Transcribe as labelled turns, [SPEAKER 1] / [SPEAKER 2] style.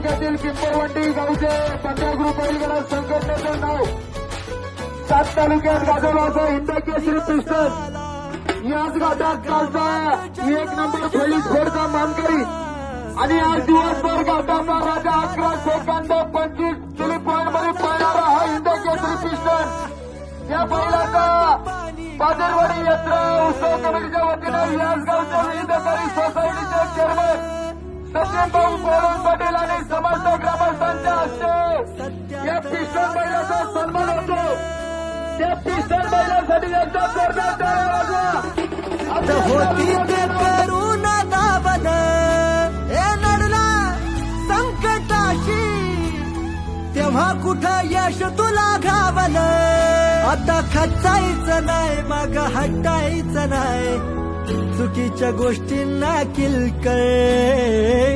[SPEAKER 1] तालुक्यातील पिंपरवंडी गावचे पंधरा ग्रुप संघटनेचं नाव. सात तालुक्यात गाजवलं असं हिंद पिस्टन याच घाटात कालचा एक नंबर पोलीस फोडचा मानकरी. आणि आज दिवसभर घाटाचा राजा अकरा सेकंद पंचवीस किलो पॉईंटमध्ये पळणारा हा हिंद केसरी पिस्टन या बैलाचा पाजरवाडी यात्रा उत्सव कमिटीच्या वतीनं याच गावच्या विविध सोसायटीचे चेअरमन सचिन भाऊ गोरन पाटील आणि त्या एकदा जोरदार वाजवा.
[SPEAKER 2] होती ते करून दाबन ए नडला संकटाशी. तेव्हा कुठं यश तुला घावल आता खचायचं नाही मग हटायचं नाही. चुकीच्या गोष्टींना किलकळ.